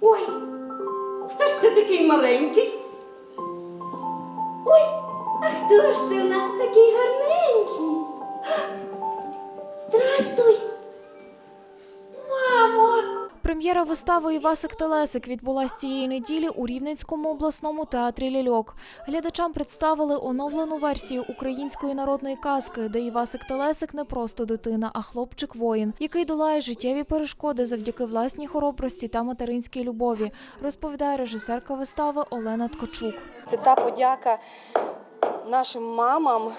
Ой, хто ж це такий маленький? Ой, а хто ж це у нас такий гарненький? Прем'єра вистави Івасик Телесик відбулась цієї неділі у Рівненському обласному театрі Ляльок. Глядачам представили оновлену версію української народної казки, де Івасик Телесик не просто дитина, а хлопчик-воїн, який долає життєві перешкоди завдяки власній хоробрості та материнській любові, розповідає режисерка вистави Олена Ткачук. Це та подяка нашим мамам,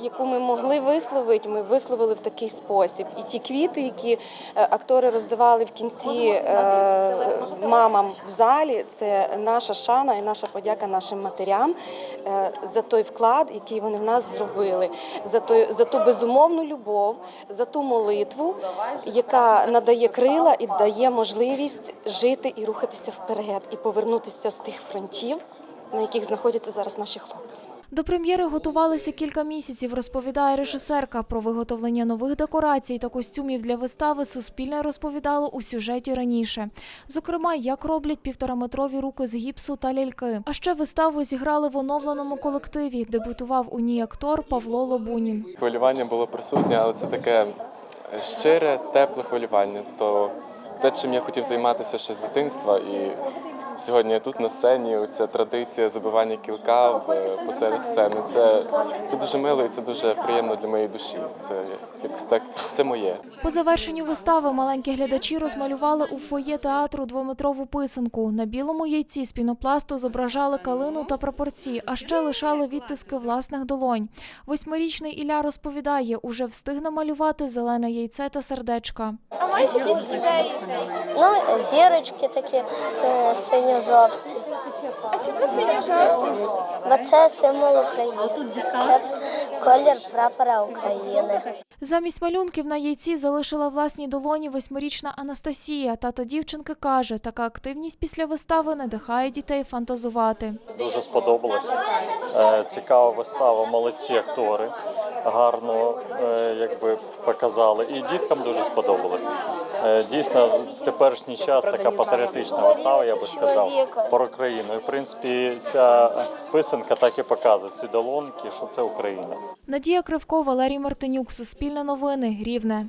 яку ми могли висловити, ми висловили в такий спосіб. І ті квіти, які е, актори роздавали в кінці е, мамам в залі, це наша шана і наша подяка нашим матерям е, за той вклад, який вони в нас зробили, за той за ту безумовну любов, за ту молитву, яка надає крила і дає можливість жити і рухатися вперед, і повернутися з тих фронтів, на яких знаходяться зараз наші хлопці. До прем'єри готувалися кілька місяців, розповідає режисерка. Про виготовлення нових декорацій та костюмів для вистави Суспільне розповідало у сюжеті раніше. Зокрема, як роблять півтораметрові руки з гіпсу та ляльки. А ще виставу зіграли в оновленому колективі. Дебютував у ній актор Павло Лобунін. Хвилювання було присутнє, але це таке щире, тепле хвилювання. То те, чим я хотів займатися ще з дитинства, і сьогодні тут на сцені. Ця традиція забивання кілка в посеред сцени. Це, це дуже мило і це дуже приємно для моєї душі. Це якось так, це моє. По завершенню вистави маленькі глядачі розмалювали у фоє театру двометрову писанку. На білому яйці з пінопласту зображали калину та прапорці, а ще лишали відтиски власних долонь. Восьмирічний Ілля розповідає, уже встиг намалювати зелене яйце та сердечка. А маєш якісь ідеї? Ну, зірочки такі е, синьо-жовті. А чому синьо-жовті? Бо це символ України. Це колір прапора України. Замість малюнків на яйці залишила власні долоні восьмирічна Анастасія. Тато дівчинки каже, така активність після вистави надихає дітей фантазувати. Дуже сподобалось. Е, Цікава вистава, молодці актори. Гарно е, якби показали. І діткам дуже сподобалось. Е, Дійсно, в теперішній час така патріотична вистава, я би сказав, про Україну. І в принципі, ця писанка так і показує ці долонки, що це Україна. Надія Кривко, Валерій Мартинюк, Суспільне новини, Рівне.